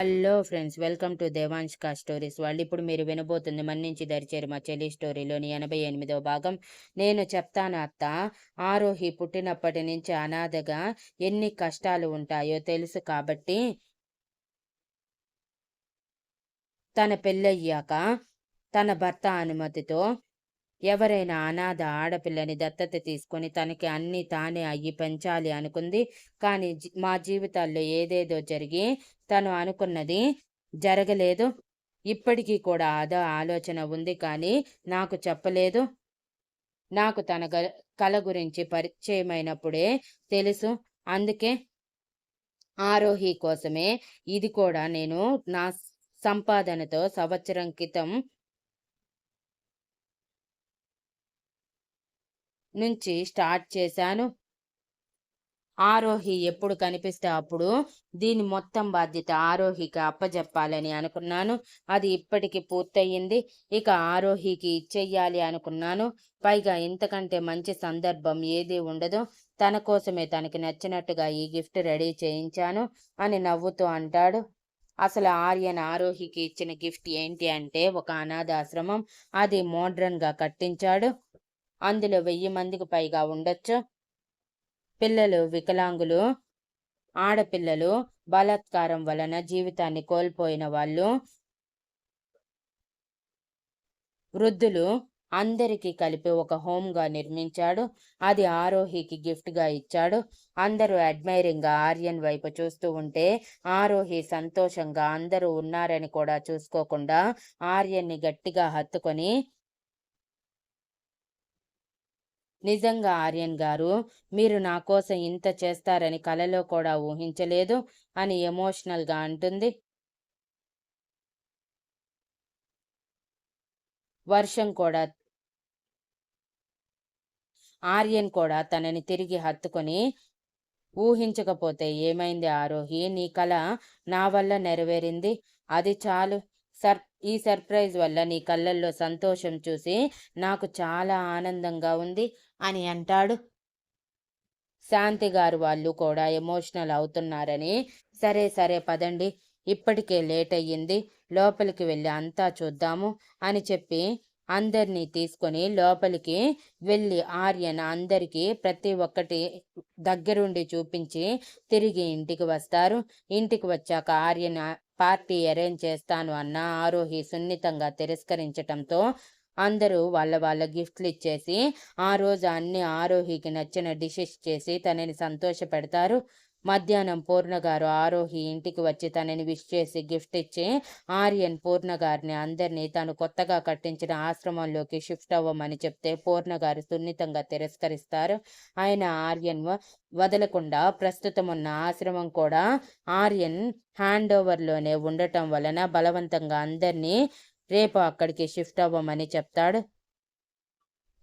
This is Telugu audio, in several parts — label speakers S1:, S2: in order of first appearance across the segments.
S1: హలో ఫ్రెండ్స్ వెల్కమ్ టు దేవాంష్కా స్టోరీస్. వాళ్ళు ఇప్పుడు మీరు వినబోతుంది మన్నించి దరిచేరు మా చెల్లి స్టోరీలోని ఎనభై ఎనిమిదవ భాగం. నేను చెప్తాను అత్త ఆరోహి పుట్టినప్పటి నుంచి అనాథగా ఎన్ని కష్టాలు ఉంటాయో తెలుసు కాబట్టి తన పెళ్ళయ్యాక తన భర్త అనుమతితో ఎవరైనా అనాథ ఆడపిల్లని దత్తత తీసుకొని తనకి అన్ని తానే అయ్యి పెంచాలి అనుకుంది. కానీ మా జీవితాల్లో ఏదేదో జరిగి తను అనుకున్నది జరగలేదు. ఇప్పటికీ కూడా అదో ఆలోచన ఉంది కానీ నాకు చెప్పలేదు. నాకు తన గ- కళ గురించి పరిచయమైనప్పుడే తెలుసు. అందుకే ఆరోహి కోసమే ఇది కూడా నేను నా సంపాదనతో సంవత్సరం క్రితం నుంచి స్టార్ట్ చేశాను. ఆరోహి ఎప్పుడు కనిపిస్తే అప్పుడు దీని మొత్తం బాధ్యత ఆరోహికి అప్పజెప్పాలని అనుకున్నాను. అది ఇప్పటికి పూర్తయింది. ఇక ఆరోహికి ఇచ్చేయాలి అనుకున్నాను. పైగా ఇంతకంటే మంచి సందర్భం ఏది ఉండదు తన కోసమే తనకి నచ్చినట్టుగా ఈ గిఫ్ట్ రెడీ చేయించాను అని నవ్వుతూ అంటాడు. అసలు ఆర్యన్ ఆరోహికి ఇచ్చిన గిఫ్ట్ ఏంటి అంటే ఒక అనాథాశ్రమం. అది మోడ్రన్గా కట్టించాడు. అందులో వెయ్యి మందికి పైగా ఉండొచ్చు. పిల్లలు వికలాంగులు ఆడపిల్లలు బలాత్కారం వలన జీవితాన్ని కోల్పోయిన వాళ్ళు వృద్ధులు అందరికీ కలిపి ఒక హోమ్గా నిర్మించాడు. అది ఆరోహికి గిఫ్ట్గా ఇచ్చాడు. అందరూ అడ్మైరింగ్గా ఆర్యన్ వైపు చూస్తూ ఉంటే ఆరోహి సంతోషంగా అందరూ ఉన్నారని కూడా చూసుకోకుండా ఆర్యన్ని గట్టిగా హత్తుకొని నిజంగా ఆర్యన్ గారు మీరు నా కోసం ఇంత చేస్తారని కలలో కూడా ఊహించలేదు అని ఎమోషనల్గా అంటుంది. వర్షం కూడా ఆర్యన్ కూడా తనని తిరిగి హత్తుకొని ఊహించకపోతే ఏమైంది ఆరోహి? నీ కల నా వల్ల నెరవేరింది. అది చాలు. సర్ ఈ సర్ప్రైజ్ వల్ల నీ కళ్ళల్లో సంతోషం చూసి నాకు చాలా ఆనందంగా ఉంది. అని అంటాడు. శాంతి గారు వాళ్ళు కూడా ఎమోషనల్ అవుతున్నారని సరే సరే పదండి. ఇప్పటికే లేట్ అయ్యింది. లోపలికి వెళ్ళి అంతా చూద్దాము అని చెప్పి అందరినీ తీసుకొని లోపలికి వెళ్ళి ఆర్యన్ అందరికీ ప్రతి ఒక్కటి దగ్గరుండి చూపించి తిరిగి ఇంటికి వస్తారు. ఇంటికి వచ్చాక ఆర్యన్ పార్టీ అరేంజ్ చేస్తాను అన్న ఆరోహి సున్నితంగా తిరస్కరించటంతో అందరూ వాళ్ళ వాళ్ళ గిఫ్ట్లు ఇచ్చేసి ఆ రోజు అన్ని ఆరోహికి నచ్చిన డిషెస్ చేసి తనని సంతోష పెడతారు మధ్యాహ్నం పూర్ణగారు ఆరోహి ఇంటికి వచ్చి తనని విష్ చేసి గిఫ్ట్ ఇచ్చి ఆర్యన్ పూర్ణగారిని అందరినీ తను కొత్తగా కట్టించిన ఆశ్రమంలోకి షిఫ్ట్ అవ్వమని చెప్తే పూర్ణగారు సున్నితంగా తిరస్కరిస్తారు. ఆయన ఆర్యన్ వదలకుండా ప్రస్తుతం ఉన్న ఆశ్రమం కూడా ఆర్యన్ హ్యాండ్ ఓవర్లోనే ఉండటం వలన బలవంతంగా అందరినీ రేపు అక్కడికి షిఫ్ట్ అవ్వమని చెప్తాడు.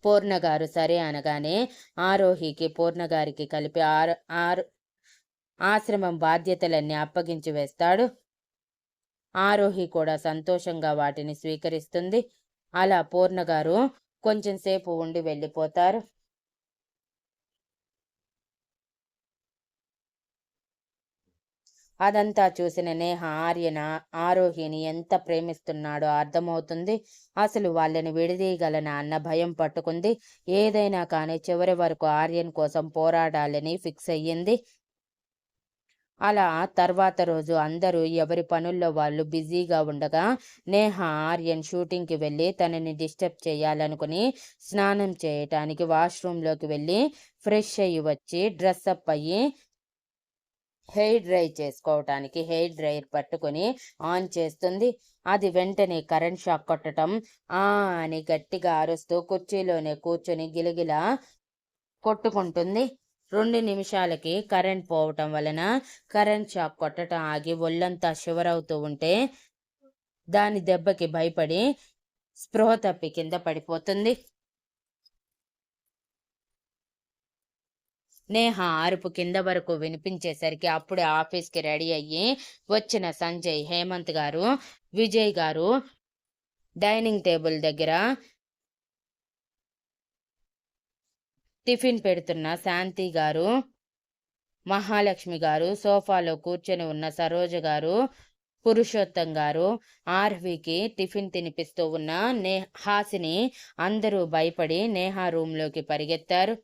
S1: పూర్ణగారు సరే అనగానే ఆరోహికి పూర్ణగారికి కలిపి ఆరు ఆరు ఆశ్రమం బాధ్యతలన్నీ అప్పగించి వేస్తాడు. ఆరోహి కూడా సంతోషంగా వాటిని స్వీకరిస్తుంది. అలా పూర్ణగారు కొంచెంసేపు కొంచెం సేపు ఉండి వెళ్ళిపోతారు. అదంతా చూసిన నేహ ఆర్యన ఆరోహిని ఎంత ప్రేమిస్తున్నాడో అర్థమవుతుంది. అసలు వాళ్ళని విడదీయగలనా అన్న భయం పట్టుకుంది. ఏదైనా కానీ చివరి వరకు ఆర్యన్ కోసం పోరాడాలని ఫిక్స్ అయ్యింది. అలా తర్వాత రోజు అందరూ ఎవరి పనుల్లో వాళ్ళు బిజీగా ఉండగా నేహ ఆర్యన్ షూటింగ్కి వెళ్ళి తనని డిస్టర్బ్ చేయాలనుకుని స్నానం చేయటానికి వాష్రూమ్లోకి వెళ్ళి ఫ్రెష్ అయ్యి వచ్చి డ్రెస్అప్ అయ్యి హెయిర్ డ్రై చేసుకోవటానికి హెయిర్ డ్రైయర్ పట్టుకొని ఆన్ చేస్తుంది. అది వెంటనే కరెంట్ షాక్ కొట్టడం ఆ అని గట్టిగా అరుస్తూ కుర్చీలోనే కూర్చొని గిలగిలా కొట్టుకుంటుంది. రెండు నిమిషాలకి కరెంట్ పోవటం వలన కరెంట్ షాక్ కొట్టడం ఆగి ఒళ్ళంతా షివరవుతూ ఉంటే దాని దెబ్బకి భయపడి స్పృహ తప్పి కింద పడిపోతుంది. నేహ అరుపు కింద వరకు వినిపించేసరికి అప్పుడే ఆఫీస్కి రెడీ అయ్యి వచ్చిన సంజయ్ హేమంత్ గారు విజయ్ గారు డైనింగ్ టేబుల్ దగ్గర టిఫిన్ పెడుతున్న శాంతి గారు మహాలక్ష్మి గారు సోఫాలో కూర్చొని ఉన్న సరోజ గారు పురుషోత్తం గారు ఆర్వికి టిఫిన్ తినిపిస్తూ ఉన్న నే హాసిని అందరూ భయపడి నేహా రూమ్లోకి పరిగెత్తారు.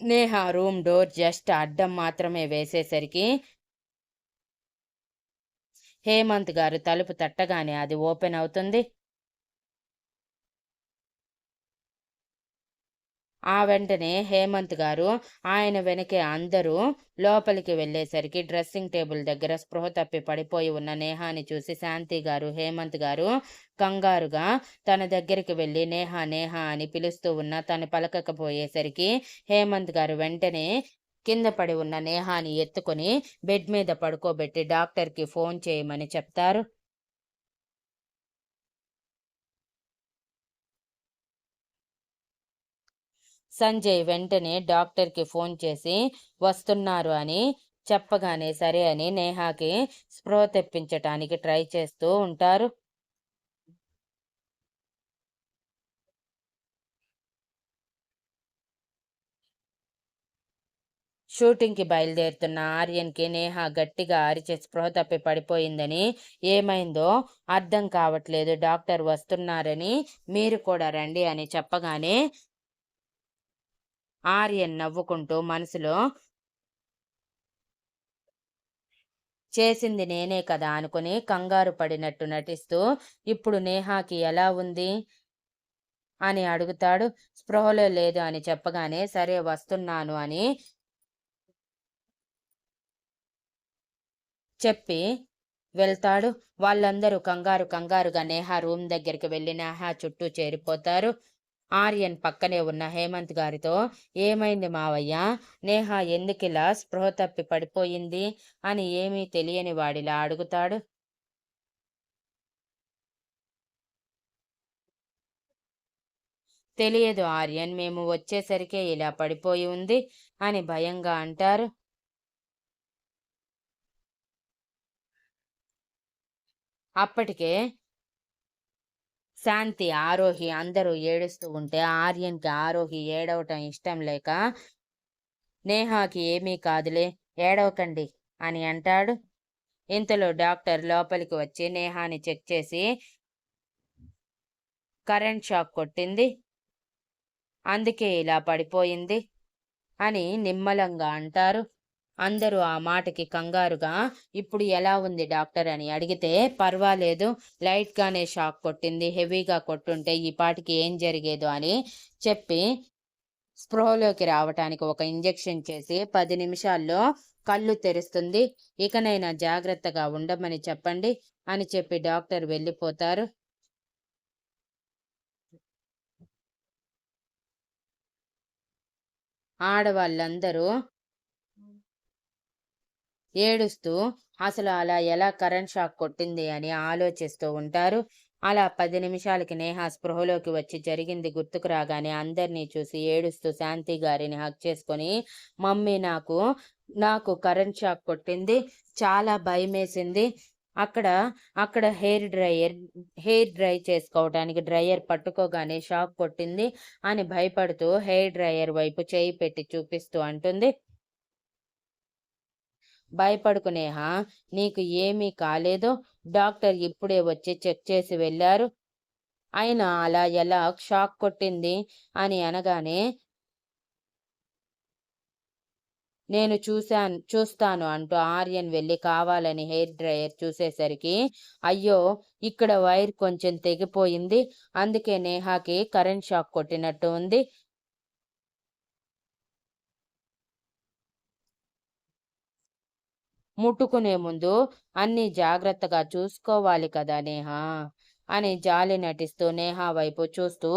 S1: నేహా రూమ్ డోర్ జస్ట్ అడ్డం మాత్రమే వేసేసరికి హేమంత్ గారు తలుపు తట్టగానే అది ఓపెన్ అవుతుంది. ఆ వెంటనే హేమంత్ గారు ఆయన వెనకే అందరూ లోపలికి వెళ్ళేసరికి డ్రెస్సింగ్ టేబుల్ దగ్గర స్పృహ తప్పి పడిపోయి ఉన్న నేహాని చూసి శాంతి గారు హేమంత్ గారు కంగారుగా తన దగ్గరికి వెళ్ళి నేహా నేహా అని పిలుస్తూ ఉన్న తను పలకకపోయేసరికి హేమంత్ గారు వెంటనే కింద పడి ఉన్న నేహాని ఎత్తుకొని బెడ్ మీద పడుకోబెట్టి డాక్టర్కి ఫోన్ చేయమని చెప్తారు. సంజయ్ వెంటనే డాక్టర్కి ఫోన్ చేసి వస్తున్నారు అని చెప్పగానే సరే అని నేహాకి స్పృహ తెప్పించటానికి ట్రై చేస్తూ ఉంటారు. షూటింగ్కి బయలుదేరుతున్న ఆర్యన్కి నేహ గట్టిగా అరిచే స్పృహ తప్పి పడిపోయిందని ఏమైందో అర్థం కావట్లేదు. డాక్టర్ వస్తున్నారని మీరు కూడా రండి అని చెప్పగానే ఆర్యన్ నవ్వుకుంటూ మనసులో చేసింది నేనే కదా అనుకుని కంగారు పడినట్టు నటిస్తూ ఇప్పుడు నేహాకి ఎలా ఉంది? అని అడుగుతాడు. స్పృహలో లేదు అని చెప్పగానే సరే వస్తున్నాను అని చెప్పి వెళ్తాడు. వాళ్ళందరూ కంగారు కంగారుగా నేహా రూమ్ దగ్గరికి వెళ్ళి నేహా చుట్టూ చేరిపోతారు. ఆర్యన్ పక్కనే ఉన్న హేమంత్ గారితో ఏమైంది మావయ్య? నేహ ఎందుకిలా స్పృహ తప్పి పడిపోయింది? అని ఏమీ తెలియని వాడిలా అడుగుతాడు. తెలియదు ఆర్యన్ మేము వచ్చేసరికే ఇలా పడిపోయి ఉంది అని భయంగా అంటారు. అప్పటికే శాంతి ఆరోహి అందరూ ఏడుస్తూ ఉంటే ఆర్యన్కి ఆరోహి ఏడవటం ఇష్టం లేక నేహాకి ఏమీ కాదులే ఏడవకండి అని అంటాడు. ఇంతలో డాక్టర్ లోపలికి వచ్చి నేహాని చెక్ చేసి కరెంట్ షాక్ కొట్టింది అందుకే ఇలా పడిపోయింది అని నిమ్మలంగా అంటారు. అందరూ ఆ మాటకి కంగారుగా ఇప్పుడు ఎలా ఉంది డాక్టర్? అని అడిగితే పర్వాలేదు లైట్గానే షాక్ కొట్టింది హెవీగా కొట్టుంటే ఈ పాటికి ఏం జరిగేదో అని చెప్పి స్పృహలోకి రావటానికి ఒక ఇంజెక్షన్ చేసి పది నిమిషాల్లో కళ్ళు తెరుస్తుంది. ఇకనైనా జాగ్రత్తగా ఉండమని చెప్పండి అని చెప్పి డాక్టర్ వెళ్ళిపోతారు. ఆడవాళ్ళందరూ ఏడుస్తూ అసలు అలా ఎలా కరెంట్ షాక్ కొట్టింది? అని ఆలోచిస్తూ ఉంటారు. అలా పది నిమిషాలకి నేహ స్పృహలోకి వచ్చి జరిగింది గుర్తుకు రాగానే అందరినీ చూసి ఏడుస్తూ శాంతి గారిని హక్ చేసుకొని మమ్మీ నాకు నాకు కరెంట్ షాక్ కొట్టింది చాలా భయమేసింది. అక్కడ అక్కడ హెయిర్ డ్రైయర్ హెయిర్ డ్రై చేసుకోవడానికి డ్రైయర్ పట్టుకోగానే షాక్ కొట్టింది అని భయపడుతూ హెయిర్ డ్రైయర్ వైపు చేయి పెట్టి చూపిస్తూ అంటుంది. భయపడుకునేహా? నీకు ఏమీ కాలేదో డాక్టర్ ఇప్పుడే వచ్చి చెక్ చేసి వెళ్ళారు. అయినా అలా ఎలా షాక్ కొట్టింది అని అనగానే నేను చూశాను చూస్తాను అంటూ ఆర్యన్ వెళ్ళి కావాలని హెయిర్ డ్రైయర్ చూసేసరికి అయ్యో ఇక్కడ వైర్ కొంచెం తెగిపోయింది. అందుకే నేహాకి కరెంట్ షాక్ కొట్టినట్టు ఉంది. ముట్టుకునే ముందు అన్ని జాగ్రత్తగా చూసుకోవాలి కదా నేహా అని జాలి నటిస్తూ నేహా వైపు చూస్తూ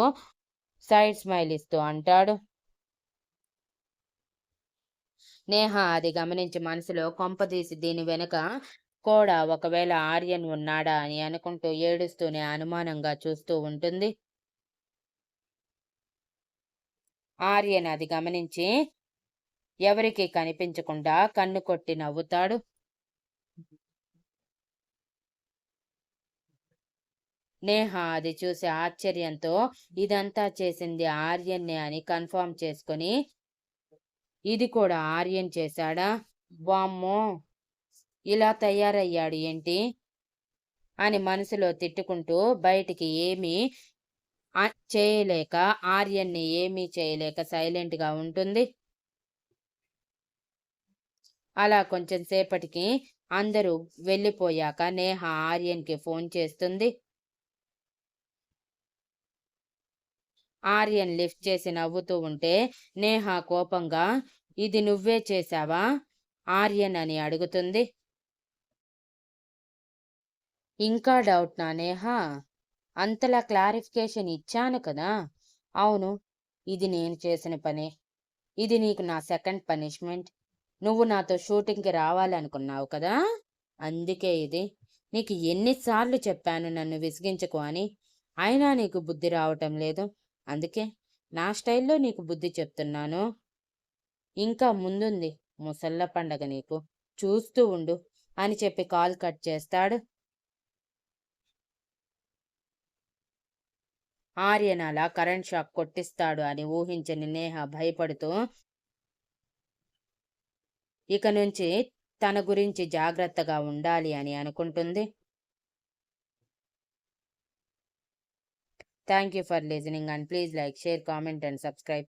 S1: సైడ్ స్మైల్ ఇస్తూ అంటాడు. నేహ అది గమనించి మనసులో కొంపదీసి దీని వెనుక కూడా ఒకవేళ ఆర్యన్ ఉన్నాడా అని అనుకుంటూ ఏడుస్తూనే అనుమానంగా చూస్తూ ఉంటుంది. ఆర్యన్ అది గమనించి ఎవరికి కనిపించకుండా కన్ను కొట్టి నవ్వుతాడు. నేహ అది చూసి ఆశ్చర్యంతో ఇదంతా చేసింది ఆర్యన్నే అని కన్ఫర్మ్ చేసుకొని ఇది కూడా ఆర్యన్ చేశాడా? వామ్మో! ఇలా తయారయ్యాడు ఏంటి? అని మనసులో తిట్టుకుంటూ బయటికి ఏమీ చేయలేక ఆర్యన్ని ఏమీ చేయలేక సైలెంట్గా ఉంటుంది. అలా కొంచెం సేపటికి అందరూ వెళ్ళిపోయాక నేహ ఆర్యన్కి ఫోన్ చేస్తుంది. ఆర్యన్ లిఫ్ట్ చేసి నవ్వుతూ ఉంటే నేహ కోపంగా ఇది నువ్వే చేశావా? ఆర్యన్ అని అడుగుతుంది. ఇంకా డౌట్ నా నేహ? అంతలా క్లారిఫికేషన్ ఇచ్చాను కదా. అవును ఇది నేను చేసిన పనే. ఇది నీకు నా సెకండ్ పనిష్మెంట్. నువ్వు నాతో షూటింగ్కి రావాలనుకున్నావు కదా? అందుకే ఇది. నీకు ఎన్నిసార్లు చెప్పాను నన్ను విసిగించకు అని. అయినా నీకు బుద్ధి రావటం లేదు. అందుకే నా స్టైల్లో నీకు బుద్ధి చెప్తున్నాను. ఇంకా ముందుంది ముసళ్ళ పండగ నీకు. చూస్తూ ఉండు అని చెప్పి కాల్ కట్ చేస్తాడు. ఆర్యన్ అలా కరెంట్ షాక్ కొట్టిస్తాడు అని ఊహించని నేహ భయపడుతూ ఇక నుంచి తన గురించి జాగ్రత్తగా ఉండాలి అని అనుకుంటుంది. Thank you for listening and please like share comment and subscribe